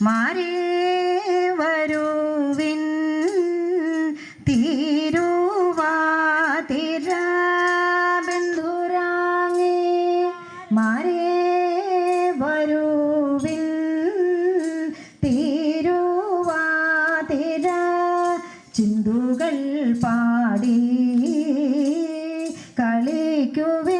മാരേ വരുവിൻ തിരുവാതിര ബന്ധുരാങ്ങേ മാരേ വരുവിൻ തിരുവാതിര ചിന്തുകൾ പാടി കളിക്കുവിൻ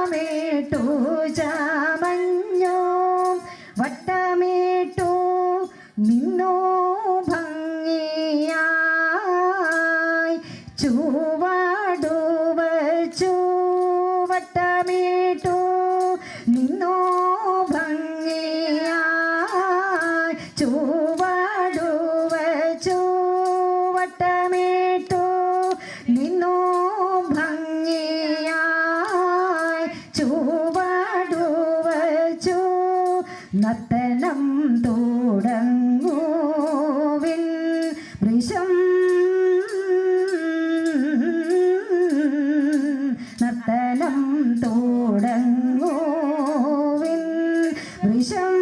കഞ്ചുകാമേട്ടു ചാമഞ്ഞു വട്ടമേട്ടു നിന്നോ ഭംഗിയായി ചൂവാടുവ നർത്തനം തുടങ്ങുവിൻ വൃഷം നർത്തനം തുടങ്ങുവിൻ വൃഷം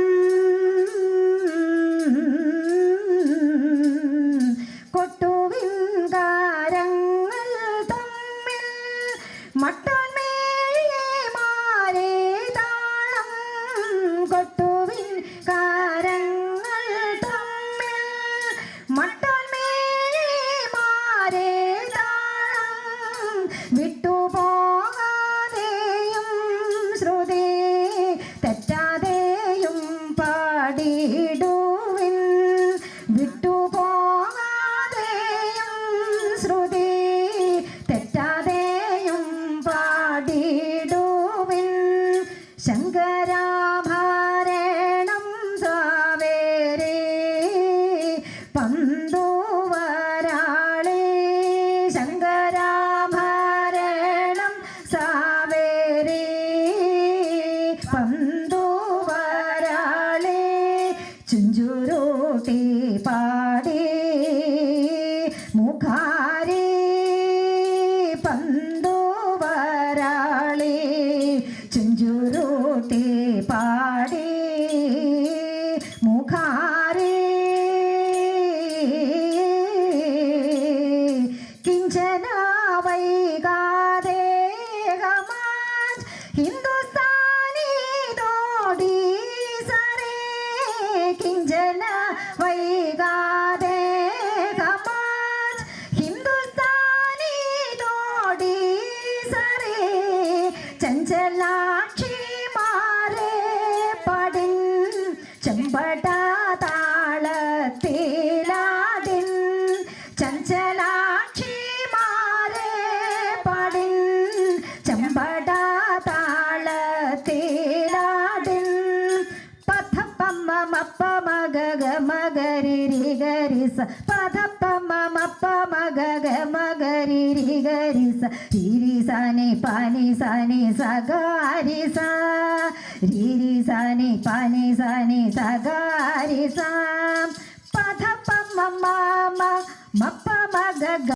കൊട്ടുവിൻ കാരങ്ങൾ തമ്മിൽ മട്ടോന്മേമാരേ ശങ്കരാഭരണം സാവേരേ പന്തുവരാളേ ശങ്കരാഭാരണം സാവേരേ പന്തുവരാളേ ചുഞ്ചുരോട്ടി പാടി മുഖാരി പന്തുവരാളി വൈകാതെ ഗമാൻ ഹിന്ദുസ്ഥാനി തോടി സരേ ചഞ്ചലാക്ഷി മാരെ പടിൻ ചെമ്പട താളത്തിലാടിൻ ചഞ്ചലാക്ഷി മാരെ പടിൻ ചെമ്പട താളത്തിലാടിൻ പഥപ്പമ്മ മപ്പ മഗഗ ಗರಿ ಗರಿಸ ಪದ ಪಮ ಮಪ್ಪ ಮಗ ಗ ಮಗರಿ ರಿ ಗರಿಸ ರಿರಿ ಸಾನಿ ಪಾನಿ ಸಾನಿ ಸಗಾರಿ ಸಾ ರಿರಿ ಸಾನಿ ಪಾನಿ ಸಾನಿ ಸಗಾರಿ ಸಾ ಪದ ಪಮ ಮಮ ಮಪ್ಪ ಮಗ